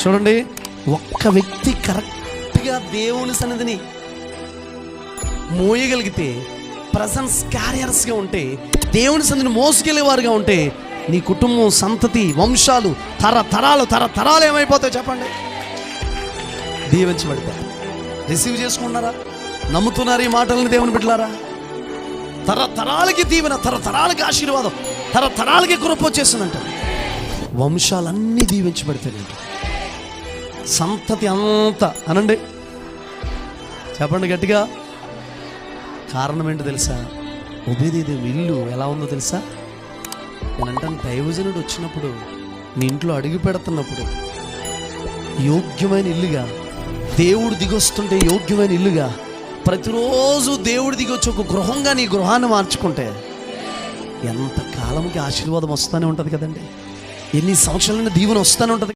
చూడండి ఒక్క వ్యక్తి కరెక్ట్గా దేవుని సన్నిధిని మోయగలిగితే ప్రజెన్స్ క్యారియర్స్గా ఉంటే దేవుని సన్నిధిని మోసుకెళ్ళేవారుగా ఉంటే నీ కుటుంబం సంతతి వంశాలు తరతరాలు తరతరాలు ఏమైపోతాయి చెప్పండి. దీవించబడిపోతాయి రిసీవ్ చేసుకున్నారా నమ్ముతున్నారు ఈ మాటలను దేవుని బిడ్డలారా? తరతరాలకి దీవెన తరతరాలకి ఆశీర్వాదం తరతరాలకి కృప వచ్చేసిందంట. వంశాలన్నీ దీవించబడతాయంట. సంతతి అంత అనండి. చెప్పండి గట్టిగా. కారణం ఏంటో తెలుసా? ఉభయదేవి ఇల్లు ఎలా ఉందో తెలుసా? నేనంటాను దైవజనుడు వచ్చినప్పుడు నీ ఇంట్లో అడుగు పెడుతున్నప్పుడు యోగ్యమైన ఇల్లుగా దేవుడు దిగొస్తుంటే యోగ్యమైన ఇల్లుగా ప్రతిరోజు దేవుడు దిగొచ్చి ఒక గృహంగా నీ గృహాన్ని మార్చుకుంటే ఎంత కాలంకి ఆశీర్వాదం వస్తూనే ఉంటుంది కదండి. ఎన్ని సంవత్సరాలైన దీవెన వస్తూనే ఉంటుంది